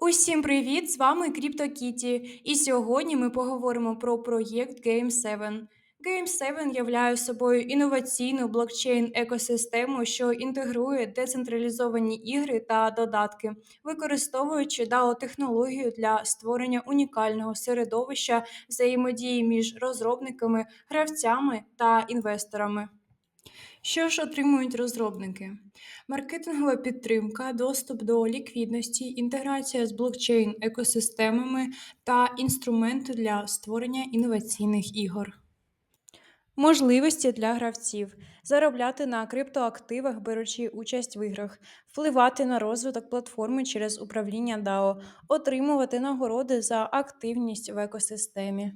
Усім привіт! З вами CryptoKitty. І сьогодні ми поговоримо про проєкт Game7. Game7 являє собою інноваційну блокчейн-екосистему, що інтегрує децентралізовані ігри та додатки, використовуючи DAO-технологію для створення унікального середовища взаємодії між розробниками, гравцями та інвесторами. Що ж отримують розробники? Маркетингова підтримка, доступ до ліквідності, інтеграція з блокчейн екосистемами та інструменти для створення інноваційних ігор. Можливості для гравців заробляти на криптоактивах, беручи участь в іграх, впливати на розвиток платформи через управління DAO, отримувати нагороди за активність в екосистемі.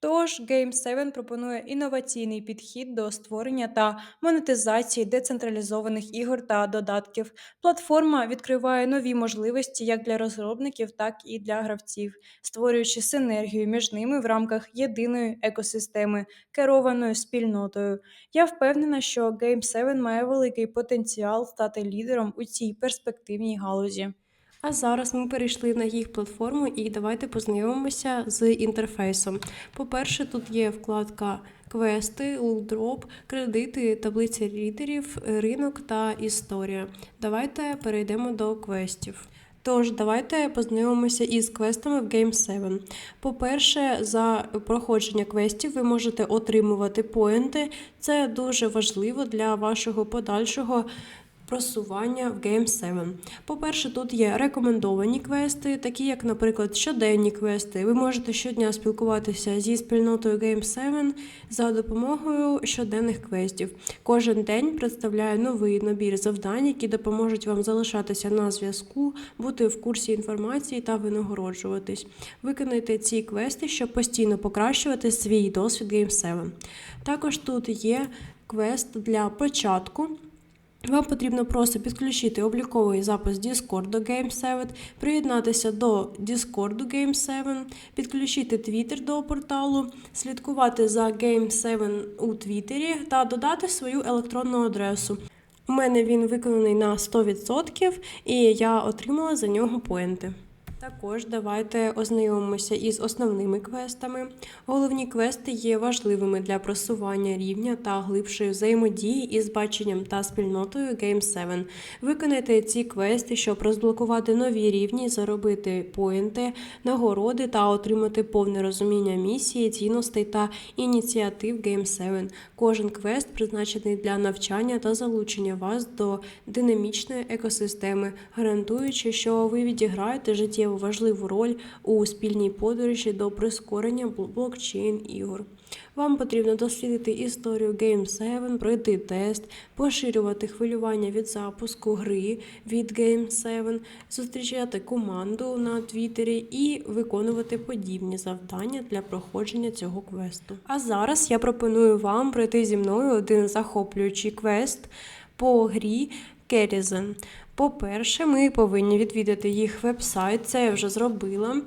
Тож Game7 пропонує інноваційний підхід до створення та монетизації децентралізованих ігор та додатків. Платформа відкриває нові можливості як для розробників, так і для гравців, створюючи синергію між ними в рамках єдиної екосистеми, керованої спільнотою. Я впевнена, що Game7 має великий потенціал стати лідером у цій перспективній галузі. А зараз ми перейшли на їх платформу і давайте познайомимося з інтерфейсом. По-перше, тут є вкладка квести, лулдроп, кредити, таблиця лідерів, ринок та історія. Давайте перейдемо до квестів. Тож, давайте познайомимося із квестами в Game 7. По-перше, за проходження квестів ви можете отримувати поінти. Це дуже важливо для вашого подальшого просування в Game 7. По-перше, тут є рекомендовані квести, такі як, наприклад, щоденні квести. Ви можете щодня спілкуватися зі спільнотою Game 7 за допомогою щоденних квестів. Кожен день представляє новий набір завдань, які допоможуть вам залишатися на зв'язку, бути в курсі інформації та винагороджуватись. Виконайте ці квести, щоб постійно покращувати свій досвід Game 7. Також тут є квест для початку. Вам потрібно просто підключити обліковий запис Discord до Game7, приєднатися до Discord Game7, підключити Twitter до порталу, слідкувати за Game7 у Твіттері та додати свою електронну адресу. У мене він виконаний на 100% і я отримала за нього поінти. Також давайте ознайомимося із основними квестами. Головні квести є важливими для просування рівня та глибшої взаємодії із баченням та спільнотою Game 7. Виконайте ці квести, щоб розблокувати нові рівні, заробити поінти, нагороди та отримати повне розуміння місії, цінностей та ініціатив Game 7. Кожен квест призначений для навчання та залучення вас до динамічної екосистеми, гарантуючи, що ви відіграєте життєву важливу роль у спільній подорожі до прискорення блокчейн ігор. Вам потрібно дослідити історію Game 7, пройти тест, поширювати хвилювання від запуску гри від Game 7, зустрічати команду на Твіттері і виконувати подібні завдання для проходження цього квесту. А зараз я пропоную вам пройти зі мною один захоплюючий квест по грі Керізен. По-перше, ми повинні відвідати їх веб-сайт, це я вже зробила.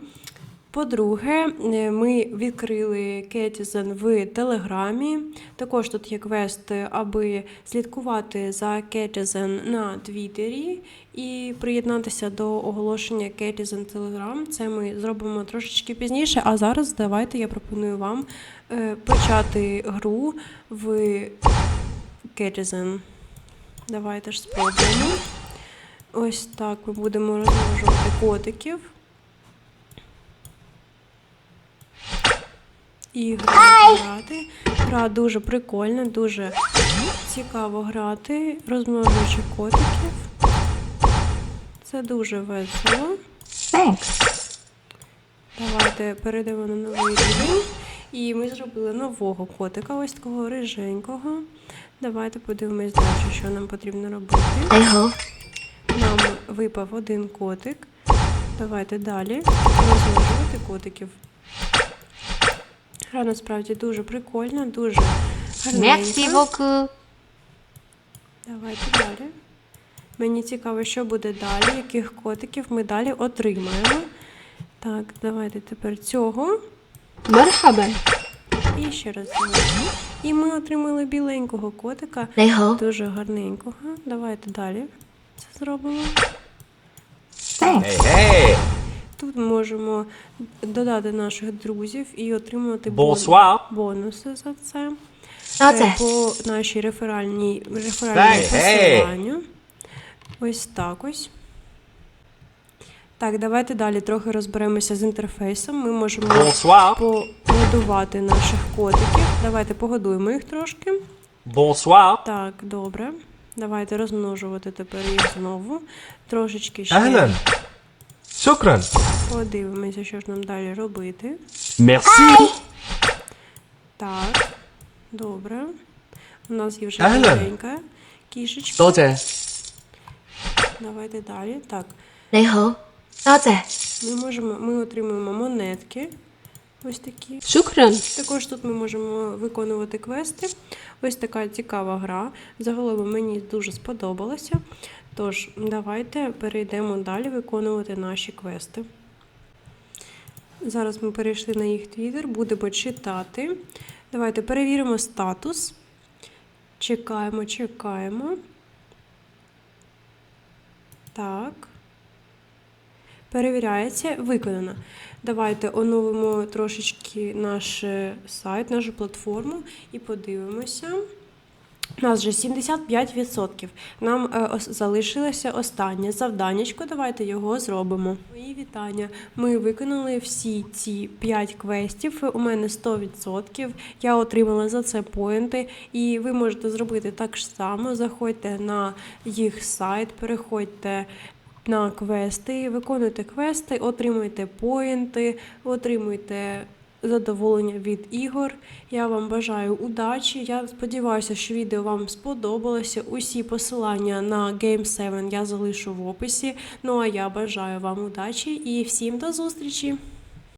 По-друге, е, ми відкрили Кетізен в Телеграмі. Також тут є квест, аби слідкувати за Кетізен на Твіттері і приєднатися до оголошення Кетізен Телеграм. Це ми зробимо трошечки пізніше. А зараз давайте я пропоную вам е, почати гру в Кетізен. Давайте ж спробуємо. Ось так ми будемо розмножувати котиків. І грати. Гра дуже прикольна, дуже цікаво грати, розмножуючи котиків. Це дуже весело. Давайте перейдемо на новий рівень. І ми зробили нового котика, ось такого риженького. Давайте подивимось далі, що нам потрібно робити. Ого. Нам випав один котик. Давайте далі розмножувати котиків. Гра насправді дуже прикольна, дуже гарненька. Давайте далі. Мені цікаво, що буде далі, яких котиків ми далі отримаємо. Так, давайте тепер цього. Мархаба. Ще раз. І ми отримали біленького котика. Дуже гарненького. Давайте далі це зробимо. Тут можемо додати наших друзів і отримувати бонуси за це. That's Е. По нашій реферальній hey. посиланню. Ось так ось. Так, давайте далі трохи розберемося з інтерфейсом. Ми можемо погодувати наших котиків. Давайте погодуємо їх трошки. Bonsoir. Так, добре. Давайте розмножувати тепер їх знову. Трошечки ще. Ahlan. Шукран. Подивимося, що ж нам далі робити. Merci. Так, добре. У нас є вже маленька кішечка. Давайте далі. Так. 你好。що це? Ми можемо, ми отримуємо монетки. Ось такі. Шукран. Також тут ми можемо виконувати квести. Ось така цікава гра. Загалом мені дуже сподобалася. Тож, давайте перейдемо далі виконувати наші квести. Зараз ми перейшли на їх твіттер, будемо читати. Давайте перевіримо статус. Чекаємо, чекаємо. Так. Перевіряється, виконано. Давайте оновимо трошечки наш е, сайт, нашу платформу і подивимося. У нас вже 75%. Нам е, ос- залишилося останнє завданнячко. Давайте його зробимо. Мої вітання. Ми виконали всі ці 5 квестів. У мене 100%. Я отримала за це поінти. І ви можете зробити так само. Заходьте на їх сайт, переходьте на квести, виконуйте квести, отримуйте поінти, отримуйте задоволення від ігор. Я вам бажаю удачі. Я сподіваюся, що відео вам сподобалося. Усі посилання на Game 7 я залишу в описі. Ну а я бажаю вам удачі і всім до зустрічі!